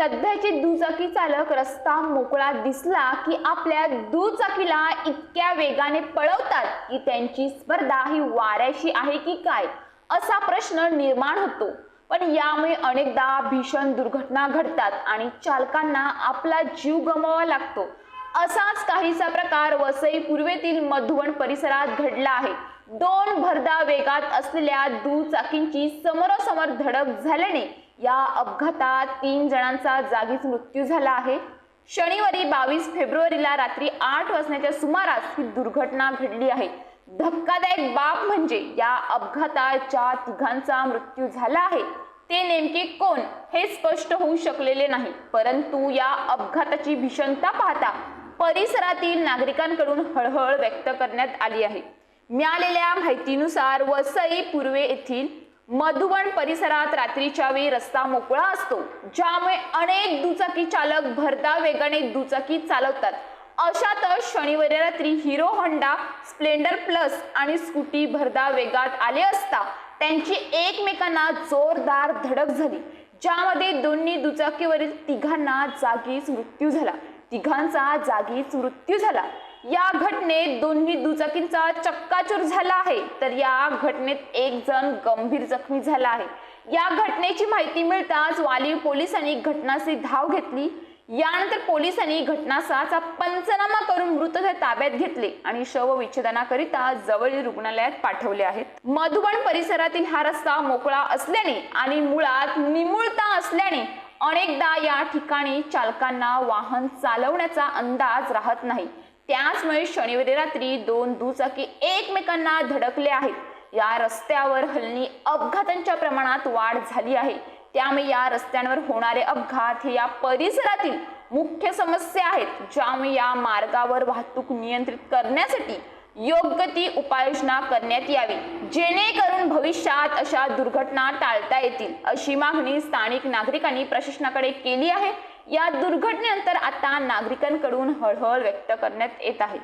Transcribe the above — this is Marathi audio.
सध्याचे दुचाकी चालक रस्ता मोकळा दिसला की आपल्या दुचाकीला इतक्या वेगाने पळवतात की त्यांची स्पर्धा ही वाऱ्याशी आहे की काय असा प्रश्न निर्माण होतो. पण यामुळे अनेकदा भीषण दुर्घटना घडतात आणि चालकांना आपला जीव गमावा लागतो. असाच काहीसा प्रकार वसई पूर्वेतील मधुवन परिसरात घडला आहे. दोन भरदा वेगात असलेल्या दुचाकींची समोरासमोर धडक झाल्याने या अपघातात तीन जणांचा जागीच मृत्यू झाला आहे. शनिवारी बावीस फेब्रुवारीला रात्री आठ वाजण्याच्या सुमारास ही दुर्घटना घडली आहे. धक्कादायक बाब म्हणजे या अपघातात ज्या तिघांचा मृत्यू झाला आहे. ते नेमके कोण हे स्पष्ट होऊ शकलेले नाही. परंतु या अपघाताची भीषणता पाहता परिसरातील नागरिकांकडून हळहळ व्यक्त करण्यात आली आहे. मिळालेल्या माहितीनुसार वसई पूर्वे येथील मधुबन परिसरात रात्रीच्या वेळी रस्ता मोकळा असतो ज्यामुळे अनेक दुचाकी चालक भरदा वेगाने दुचाकी चालवतात. अशातच शनिवारी रात्री हिरो होंडा स्प्लेंडर प्लस आणि स्कूटी भरदा वेगात आले असता त्यांची एकमेकांना जोरदार धडक झाली ज्यामध्ये दोन्ही दुचाकीवरील तिघांना जागीच मृत्यू झाला. तिघांचा जागीच मृत्यू झाला. या घटनेत दोन्ही दुचाकींचा चक्काचूर झाला आहे. तर या घटनेत एक जण गंभीर जखमी झाला आहे. या घटनेची माहिती मिळताच वाली पोलिसांनी घटनास्थळी धाव घेतली. यानंतर पोलिसांनी घटनास्थळाचा पंचनामा करून मृतदेह ताब्यात घेतले आणि शव विच्छेदनाकरिता जवळील रुग्णालयात पाठवले आहेत. मधुबन परिसरातील हा रस्ता मोकळा असल्याने आणि मुळात निमुळता असल्याने अनेकदा या ठिकाणी चालकांना वाहन चालवण्याचा अंदाज राहत नाही. त्याचमुळे शनिवारी रात्री दोन दुचाकी एकमेकांना धडकले आहेत. या रस्त्यावर हल्ली अपघातांच्या प्रमाणात वाढ झाली आहे. त्यामुळे या रस्त्यांवर होणारे अपघात हे या परिसरातील मुख्य समस्या आहेत ज्यामुळे या मार्गावर वाहतूक नियंत्रित करण्यासाठी योग्य ती उपाययोजना करण्यात यावी. जेणेकरून भविष्यात अशा दुर्घटना टाळता येतील अशी मागणी स्थानिक नागरिकांनी प्रशासनाकडे केली आहे. या दुर्घटनेनंतर आता नागरिकांकडून हळहळ व्यक्त करण्यात येत आहे.